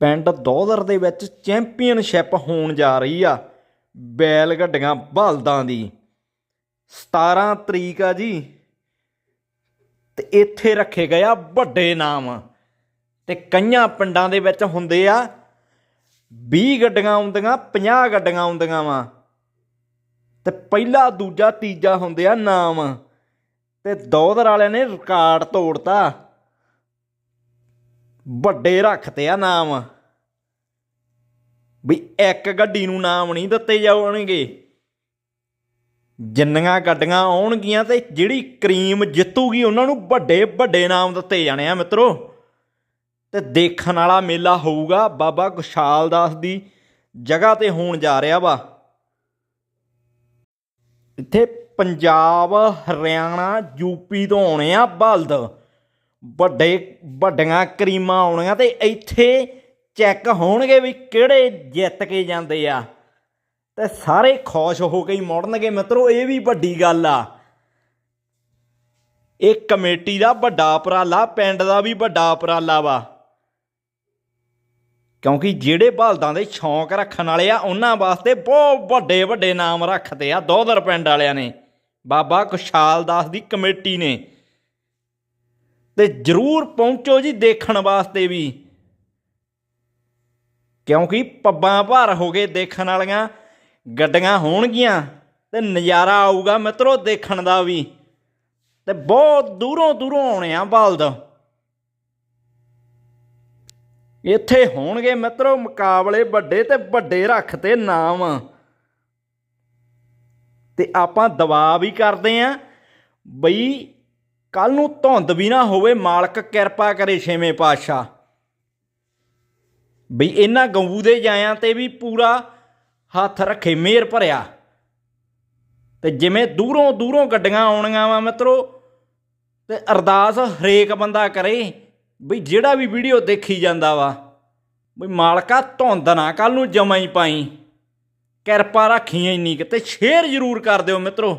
ਪਿੰਡ ਦੋਦਰ ਦੇ ਵਿੱਚ ਚੈਂਪੀਅਨਸ਼ਿਪ ਹੋਣ ਜਾ ਰਹੀ ਆ ਬੈਲ ਗੱਡੀਆਂ ਬਲਦਾਂ ਦੀ। 17 ਤਰੀਕ ਆ ਜੀ। ਤੇ ਇੱਥੇ ਰੱਖੇ ਗਏ ਆ ਵੱਡੇ ਨਾਮ। ਤੇ ਕਈਆਂ ਪਿੰਡਾਂ ਦੇ ਵਿੱਚ ਹੁੰਦੇ ਆ 20 ਗੱਡੀਆਂ ਆਉਂਦੀਆਂ 50 ਗੱਡੀਆਂ ਆਉਂਦੀਆਂ ਵਾ। ਤੇ ਪਹਿਲਾ, ਦੂਜਾ, ਤੀਜਾ ਹੁੰਦੇ ਆ ਨਾਮ। ਤੇ ਦੋਦਰ ਵਾਲਿਆਂ ਨੇ ਰਿਕਾਰਡ ਤੋੜਤਾ। ਵੱਡੇ ਰੱਖਤੇ ਆ ਨਾਮ। ਵੀ ਇੱਕ ਗੱਡੀ ਨੂੰ ਨਾਮ ਨਹੀਂ ਦਿੱਤੇ ਜਾਣਗੇ। ਜਿੰਨੀਆਂ ਗੱਡੀਆਂ ਆਉਣਗੀਆਂ ਤੇ ਜਿਹੜੀ ਕਰੀਮ ਜਿੱਤੂਗੀ, ਉਹਨਾਂ ਨੂੰ ਵੱਡੇ ਵੱਡੇ ਨਾਮ ਦਿੱਤੇ ਜਾਣੇ ਆ ਮਿੱਤਰੋ। ਤੇ ਦੇਖਣ ਵਾਲਾ ਮੇਲਾ ਹੋਊਗਾ ਬਾਬਾ ਗੁਸ਼ਾਲ ਦਾਸ ਦੀ ਜਗ੍ਹਾ ਤੇ ਹੋਣ ਜਾ ਰਿਹਾ ਵਾ। ਇੱਥੇ ਪੰਜਾਬ, ਹਰਿਆਣਾ ਯੂਪੀ ਤੋਂ ਆਉਣੇ ਆ ਬਲਦ। ਵੱਡੇ, ਵੱਡੀਆਂ ਕਰੀਮਾਂ ਆਉਣੀਆਂ ਤੇ ਇੱਥੇ ਚੈੱਕ ਹੋਣਗੇ ਵੀ ਕਿਹੜੇ ਜਿੱਤ ਕੇ ਜਾਂਦੇ ਆ। ਤੇ ਸਾਰੇ ਖੁਸ਼ ਹੋ ਕੇ ਹੀ ਮੁੜਨਗੇ। ਮਿੱਤਰੋ, ਇਹ ਵੀ ਵੱਡੀ ਗੱਲ ਆ। ਇਹ ਕਮੇਟੀ ਦਾ ਵੱਡਾ ਉਪਰਾਲਾ, ਪਿੰਡ ਦਾ ਵੀ ਵੱਡਾ ਉਪਰਾਲਾ ਵਾ। ਕਿਉਂਕਿ ਜਿਹੜੇ ਬਲਦਾਂ ਦੇ ਸ਼ੌਂਕ ਰੱਖਣ ਵਾਲੇ ਆ, ਉਹਨਾਂ ਵਾਸਤੇ ਬਹੁਤ ਵੱਡੇ ਵੱਡੇ ਨਾਮ ਰੱਖਦੇ ਆ। ਦੋਦਰ ਪਿੰਡ ਵਾਲਿਆਂ ਨੇ, ਬਾਬਾ ਕੁਸ਼ਾਲ ਦਾਸ ਦੀ ਕਮੇਟੀ ਨੇ। ਤੇ ਜਰੂਰ ਪਹੁੰਚੋ ਜੀ ਦੇਖਣ ਵਾਸਤੇ ਵੀ। ਕਿਉਂਕਿ ਪੱਬਾਂ ਭਾਰ ਹੋ ਗਏ ਦੇਖਣ ਵਾਲੀਆਂ, ਗੱਡੀਆਂ ਹੋਣਗੀਆਂ ਤੇ ਨਜ਼ਾਰਾ ਆਊਗਾ ਮਿੱਤਰੋ ਦੇਖਣ ਦਾ ਵੀ। ਤੇ ਬਹੁਤ ਦੂਰੋਂ ਦੂਰੋਂ ਆਉਣੇ ਆ ਬਲਦ। ਇੱਥੇ ਹੋਣਗੇ ਮਿੱਤਰੋ ਮੁਕਾਬਲੇ ਵੱਡੇ ਤੇ ਵੱਡੇ ਰੱਖਤੇ ਨਾਮ। ਤੇ ਆਪਾਂ ਦਬਾਅ ਵੀ ਕਰਦੇ ਆਂ ਬਈ ਕੱਲ ਨੂੰ ਧੁੰਦ ਵੀ ਨਾ ਹੋਵੇ, ਮਾਲਕ ਕਿਰਪਾ ਕਰੇ ਛੇਵੇਂ ਪਾਤਸ਼ਾਹ। ਬਈ ਇਹਨਾਂ ਗਊ ਦੇ ਜਾਇਆਂ ਤੇ ਵੀ ਪੂਰਾ ਹੱਥ ਰੱਖੇ ਮੇਰ ਭਰਿਆ। ਤੇ ਜਿਵੇਂ ਦੂਰੋਂ ਦੂਰੋਂ ਗੱਡੀਆਂ ਆਉਣੀਆਂ ਵਾ ਮਿੱਤਰੋ, ਤੇ ਅਰਦਾਸ ਹਰੇਕ ਬੰਦਾ ਕਰੇ ਬਈ ਜਿਹੜਾ ਵੀ ਵੀਡੀਓ ਦੇਖੀ ਜਾਂਦਾ ਵਾ ਬਈ ਮਾਲਕਾ ਧੁੰਦ ਨਾ ਕੱਲ ਨੂੰ ਜਮਾ ਹੀ ਪਾਈ। ਕਿਰਪਾ ਰੱਖੀ ਇੰਨੀ ਕਿ ਤੇ ਸ਼ੇਅਰ ਜ਼ਰੂਰ ਕਰ ਦਿਓ ਮਿੱਤਰੋ।